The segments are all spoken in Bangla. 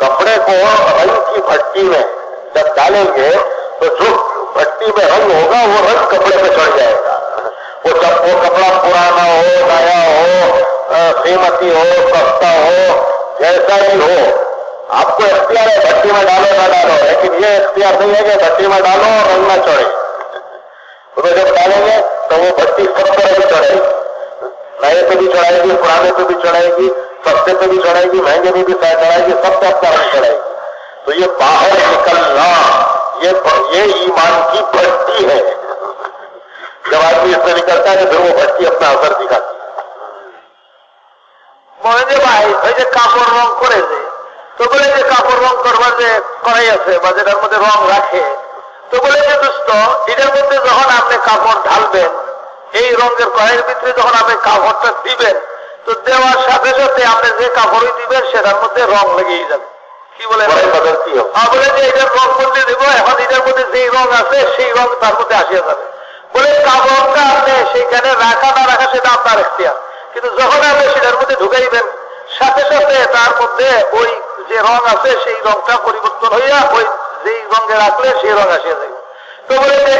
कपड़े को रंग की भट्टी में जब डालेंगे तो जो भट्टी में रंग होगा, वो रंग कपड़े पे चढ़ जाएगा। वो जब वो कपड़ा पुराना हो, नया हो कीमती हो, सस्ता हो, जैसा ही हो, आपको इख्तियार है भट्टी में डालो ना डालो, लेकिन ये इख्तियार नहीं है कि भट्टी में डालो और रंग ना चढ़े। तो जब डालेंगे तो वो भट्टी सब तरह चढ़ेगी। नए पे भी चढ़ाएगी पुराने पे भी चढ़ाएगी सस्ते पे भी चढ़ाएगी महंगे पे भी चढ़ाएगी सब पे अपना रंग चढ़ाएगी तो ये बाहर निकलना ये ये ईमान की भट्टी है जब आदमी इसमें निकलता है तो फिर वो भट्टी अपना असर दिखाती মনে যে ভাই ওই যে কাপড় রং করে যে তো বলে যে কাপড় রং করবার যে করাই আছে বা যেটার মধ্যে রং রাখে তো বলে যে দোস্ত এটার মধ্যে যখন আপনি কাপড় ঢালবেন এই রঙের কয়ের ভিতরে যখন আপনি কাপড়টা দিবেন তো দেওয়ার সাথে সাথে আপনি যে কাপড়ই দিবেন সেটার মধ্যে রং লেগেই যাবে। কি বলে বলে যে এটার রং বদলে দেবো এখন এটার মধ্যে যেই রং আছে সেই রং তার মধ্যে আসিয়া যাবে। বলে কাপড়টা আপনি সেইখানে রাখা না রাখা সেটা আপনার এখতিয়ার। কিন্তু যখন আপনি সেটার মধ্যে ঢুকাইবেন সাথে সাথে তার মধ্যে ওই যে রং আছে সেই রংটা পরিবর্তন হইয়া ওই যেই রঙে রাখলে সেই রং আসিয়া যাবে তো বলে যে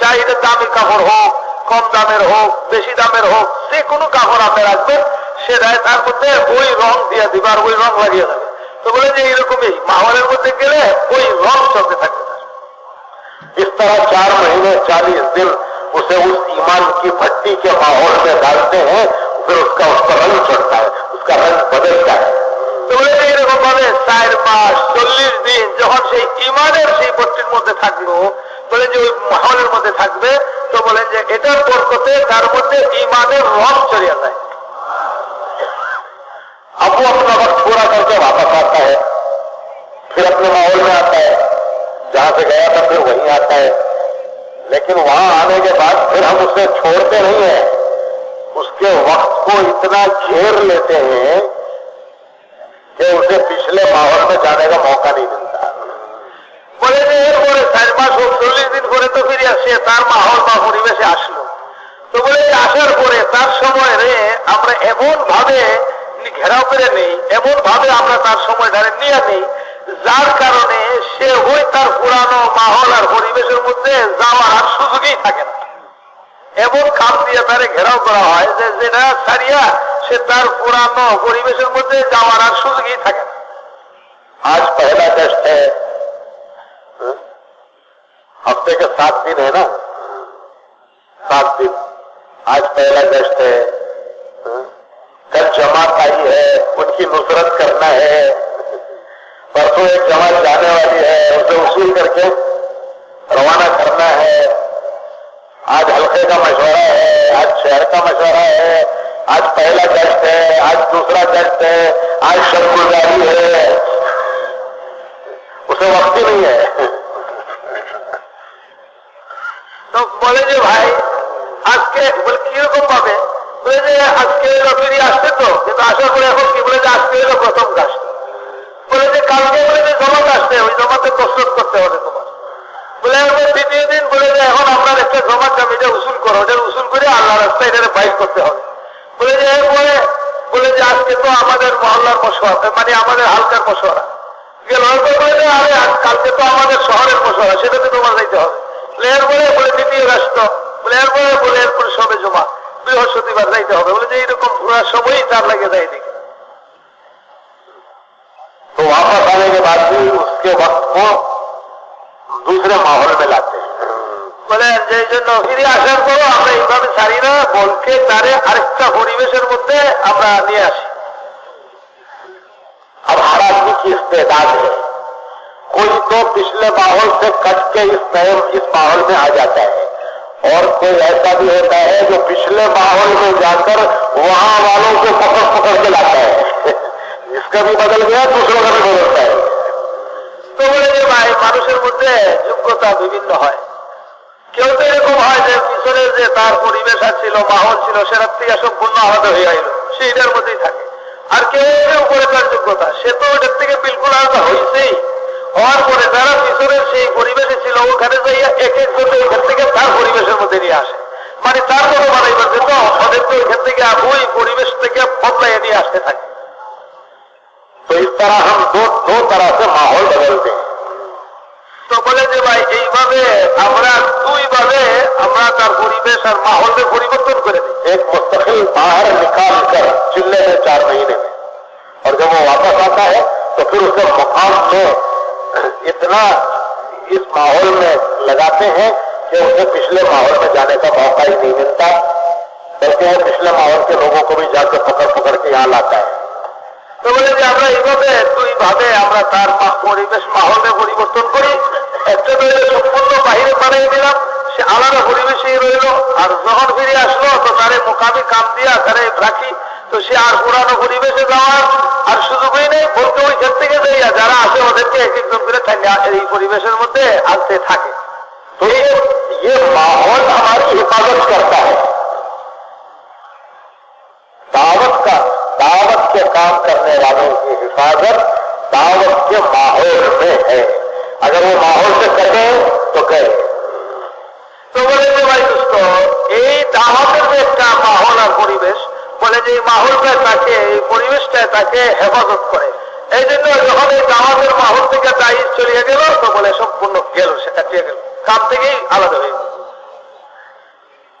চাই এটা দামি কাপড় হোক কম দামের হোক বেশি দামের হোক যে কোনো কাপড় আপনি রাখবেন সেটাই তার মধ্যে ওই রং দিয়ে দিবে আর ওই রং লাগিয়ে যাবে তো বলে যে এইরকমই মাহলের মধ্যে গেলে ওই রং চলতে থাকবে इस तरह चार महीने चालीस दिन उसे उस ईमान की भट्टी के माहौल में डालते हैं फिर उसका उस पर रंग चढ़ता है उसका रंग बदलता है তো বলে যে এরকম ভাবে চার মাস চল্লিশ দিন যখন সেই ইমানের সেই ভট্টির মধ্যে থাকলো বলেন যে ওই মাহলের মধ্যে থাকবে তো বলেন যে এটার বরকতে তার মধ্যে ইমানের রং চড়িয়া যায় अब वो अपना वक्त पूरा करके वापस आता है फिर अपने माहौल में आता है जहां से गया था फिर वहीं आता है लेकिन वहां आने के बाद फिर हम उसे छोड़ते नहीं है उसके वक्त को इतना घेर लेते हैं कि उसे पिछले माहौल में जाने का मौका नहीं मिलता বলে যে এরপরে চার মাস হোক, চল্লিশ দিন পরে তো ফিরে আসে, তার মা বা পরিবেশে আসলো। তো বলে আসার পরে তার সময় রে আমরা এমন ভাবে ঘেরাও করে নেই এমন ভাবে আমরা তার সময় ধারে নিয়ে নেই, যার কারণে সে ওই তার পুরানো মাহল আর পরিবেশের মধ্যে যাওয়ার আর সুযোগই থাকে না। এমন কাপ দিয়ে তারে ঘেরাও করা হয় যে যেটা ছাড়িয়া সে তার পুরানো পরিবেশের মধ্যে যাওয়ার আর সুযোগই থাকে না। আজ পহেলা টেস্ট হ্যাঁ हफ़्ते के सात दिन है ना? सात दिन। आज पहला गश्त है? कल जमात आई है, उनकी नुसरत करना है। परसों एक जमात जाने वाली है उसे वसूल करके रवाना करना है। आज हल्के का मशवरा है, आज शहर का मशवरा है, आज पहला गश्त है, आज दूसरा गश्त है, आज शब गुजारी है। उसे वक्त ही नहीं है। তো বলে যে ভাই আজকে বলে কীরকম পাবে বলে যে আজকে এলো আসছে তো কিন্তু আসার পরে এখন কি বলে যে আজকে এলো প্রথম কাজ বলে যে কালকে বলে যে জমাতে আসতে ওই জমাতে প্রস্তুত করতে হবে তোমার বলে এরপর দ্বিতীয় দিন বলে যে এখন আপনার একটা জমার দাম এটা উসুল করো ওটা উসুল করে আল্লাহ রাস্তায় এটা বাইর করতে হবে বলে যে এরপরে বলে যে আজকে তো আমাদের মহল্লার মশওয়ারা মানে আমাদের হালকার মশওয়ারা গেল এরপর বলে যে আরে কালকে তো আমাদের শহরের মশওয়ারা সেটাতে তোমার যাইতে হবে এরপরে বলে দ্বিতীয় রাষ্ট্র বলে এরপরে বলে এরপরে সবে জমা বৃহস্পতিবার যাইতে হবে বলে যে এইরকম পুরা সময়ই তার লাগে যায় দেখে तो वापस आने के बाद भी उसके वक्त को दूसरे माहौल में लाते हैं বলেন যে এই জন্য ফিরে আসার পরও আমরা এইভাবে ছাড়ি না বলকে তারে আরেকটা পরিবেশের মধ্যে আমরা নিয়ে আসি अब हर आदमी की इस्तेदाद है कोई तो पिछले माहौल से कट के इस नए इस माहौल में आ जाता है और कोई ऐसा भी होता है जो पिछले माहौल में जाकर वहां वालों को पकड़ पकड़ के लाता है इसका भी बदल गया दूसरों का भी बदलता है তো বলে যে ভাই মানুষের মধ্যে যোগ্যতা বিভিন্ন হয় কেউ তো এরকম হয় যে পিছনে যে তার পরিবেশ ছিল মাহল ছিল সেটার থেকে সম্পূর্ণ আলাদা হয়ে আইল সে এটার মধ্যেই থাকে আর কেউ যে উপরে তার যোগ্যতা সে তো ওটার থেকে বিলকুল আলাদা হয়েছেই পরিবেশে ছিল ওখানে যাইয়া এক একজন ওইখান থেকে তার পরিবেশের মধ্যে নিয়ে আসে মানে তার মতো বানাইবার জন্য ওদের তো ওইখান থেকে ওই পরিবেশ থেকে বদলাইয়া নিয়ে আসতে থাকে तो इस तरह हम दो दो तरह से माहौल बदलते हैं তো বলে যে ভাই এইভাবে আমরা দুইভাবে আমরা তার পরিবেশ আর মাহলকে পরিবর্তন করে দিই एक मुस्तकिल बाहर निकाल कर चिल्ले में चार महीने में और जब वो वापस आता है तो फिर उसे मुकाम में इतना इस माहौल में लगाते हैं कि उसे पिछले माहौल में जाने का मौका ही नहीं मिलता बल्कि वो पिछले माहौल के लोगों को भी जाकर पकड़ पकड़ के यहाँ लाता है তো বলে যে আমরা এইভাবে দুইভাবে আমরা তার মা- পরিবেশ মাহলকে পরিবর্তন করি একটা তো হইলো সম্পূর্ণ বাহিরে পাঠিয়ে দিলাম সে আলাদা পরিবেশেই রইল আর যখন ফিরে আসলো তো তারে মোকামি কাম দিয়া তারে রাখি তো সে আর পুরানো পরিবেশে যাওয়ার আর সুযোগই নেই বলতে ওই ক্ষেত্র থেকে যাইয়া যারা আসে ওদেরকে এক একজন করে থাকি- এই পরিবেশের মধ্যে আনতে থাকে तो ये ये माहौल हमारी हिफाजत करता है दावत का दावत के काम करने वालों की हिफाजत दावत के माहौल में है अगर वो माहौल से कटे तो गए তো বলে যে ভাই দুষ্ট এই দাওয়াতের যে একটা মাহল আর পরিবেশ বলে যে এই মাহলটা তাকে এই পরিবেশটা তাকে হেফাজত করে এই জন্য যখন এই জাহাজের মাহল থেকে দায়ী চলিয়ে গেল তো বলে সম্পূর্ণ গেল, সেটা দিয়ে গেল। কাম থেকেই আলাদা হয়ে গেল।